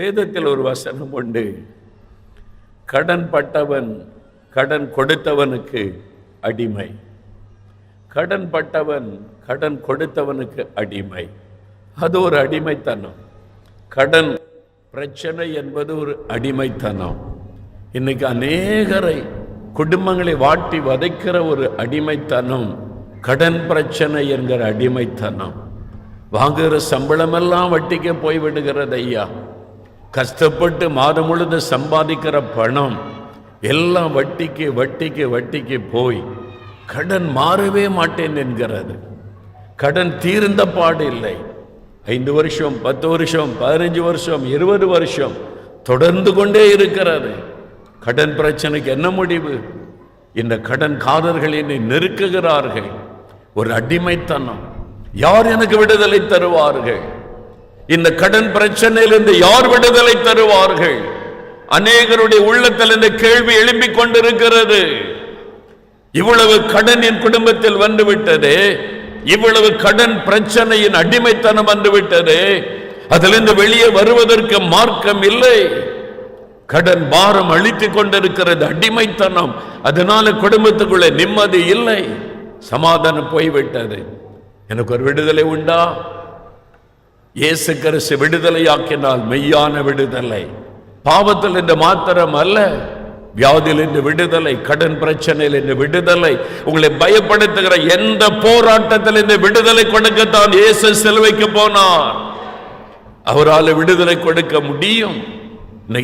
வேதத்தில் ஒரு வசனம் உண்டு. கடன் பட்டவன் கடன் கொடுத்தவனுக்கு அடிமை. கடன் பட்டவன் கடன் கொடுத்தவனுக்கு அடிமை. அது ஒரு அடிமைத்தனம். கடன் பிரச்சனை என்பது ஒரு அடிமைத்தனம். இன்னைக்கு அநேகரை குடும்பங்களை வாட்டி வதைக்கிற ஒரு அடிமைத்தனம் கடன் பிரச்சனை என்கிற அடிமைத்தனம். வாங்குகிற சம்பளமெல்லாம் வட்டிக்கு போய்விடுகிறது ஐயா கஷ்டப்பட்டு மாதம் முழுது சம்பாதிக்கிற பணம் எல்லாம் வட்டிக்கு வட்டிக்கு வட்டிக்கு போய் கடன் மாறவே மாட்டேன் என்கிறது. கடன் தீர்ந்த பாடு இல்லை. ஐந்து வருஷம் பத்து வருஷம் பதினஞ்சு வருஷம் இருபது வருஷம் தொடர்ந்து கொண்டே இருக்கிறது. கடன் பிரச்சனைக்கு என்ன முடிவு? இந்த கடன்காரர்கள் என்னை நெருக்குகிறார்கள். ஒரு அடிமைத்தனம். யார் எனக்கு விடுதலை தருவார்கள்? இந்த கடன் பிரச்சனையிலிருந்து யார் விடுதலை தருவார்கள்? அநேகருடைய உள்ளத்தில் இந்த கேள்வி எழும்பிக் கொண்டிருக்கிறது. இவ்வளவு கடன் என் குடும்பத்தில் வந்துவிட்டது. இவ்வளவு கடன் பிரச்சனையின் அடிமைத்தனம் வந்துவிட்டது. அதிலிருந்து வெளியே வருவதற்கு மார்க்கம் இல்லை. கடன் பாரம் அழித்துக் கொண்டிருக்கிறது அடிமைத்தனம். அதனால குடும்பத்துக்குள்ள நிம்மதி இல்லை. சமாதானம் போய்விட்டது. எனக்கு ஒரு விடுதலை உண்டா? இயேசு கிறிஸ்து விடுதலையாக்கினால் மெய்யான விடுதலை. பாவத்தில் இந்த மாத்திரம் அல்ல வியாதியில் இந்த விடுதலை கடன் பிரச்சனையில் இந்த விடுதலை உங்களை பயப்படுத்துகிற எந்த போராட்டத்தில் இந்த விடுதலை கொடுக்கத்தான் இயேசு சிலுவைக்கு போனார். அவரால் விடுதலை கொடுக்க முடியும்.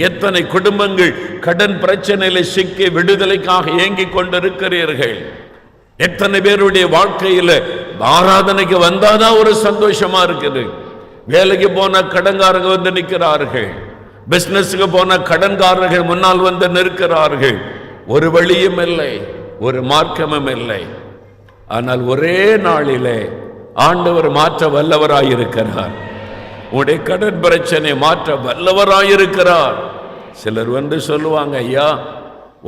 எத்தனை குடும்பங்கள் கடன் பிரச்சனையில சிக்கி விடுதலைக்காக இயங்கிக் கொண்டிருக்கிறீர்கள். எத்தனை பேருடைய வாழ்க்கையில ஆராதனைக்கு வந்தாதான் ஒரு சந்தோஷமா இருக்குது. வேலைக்கு போன கடன்காரங்க வந்து நிற்கிறார்கள். பிசினஸுக்கு போன கடன்காரர்கள் முன்னால் வந்து நிற்கிறார்கள். ஒரு வழியும் இல்லை ஒரு மார்க்கமும் இல்லை. ஆனால் ஒரே நாளிலே ஆண்டவர் மாற்ற வல்லவராயிருக்கிறார் உடைய கடன் பிரச்சனை மாற்ற வல்லவராயிருக்கிறார் சிலர் வந்து சொல்லுவாங்க ஐயா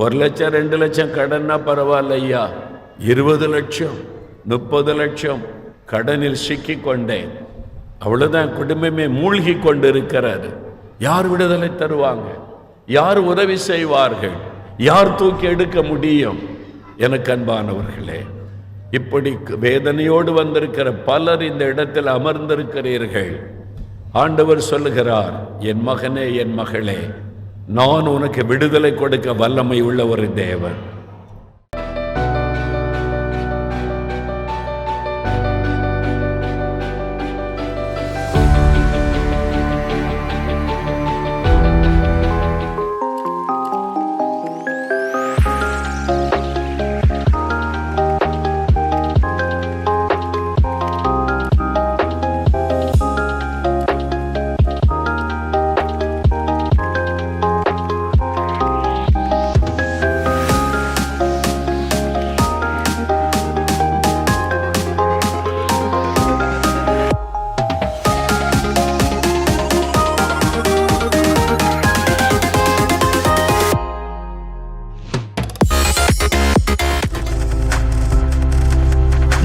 ஒரு லட்சம் ரெண்டு லட்சம் கடன்னா பரவாயில்ல ஐயா. இருபது லட்சம் முப்பது லட்சம் கடனில் சிக்கி அவ்வளோதான் அவ்வளவுதான் குடும்பமே மூழ்கி கொண்டிருக்கிறது. யார் விடுதலை தருவாங்க? யார் உதவி செய்வார்கள்? யார் தூக்கி எடுக்க முடியும்? எனக்கு அன்பானவர்களே இப்படி வேதனையோடு வந்திருக்கிற பலர் இந்த இடத்தில் அமர்ந்திருக்கிறீர்கள். ஆண்டவர் சொல்லுகிறார் என் மகனே என் மகளே நான் உனக்கு விடுதலை கொடுக்க வல்லமை உள்ள ஒரு தேவன்.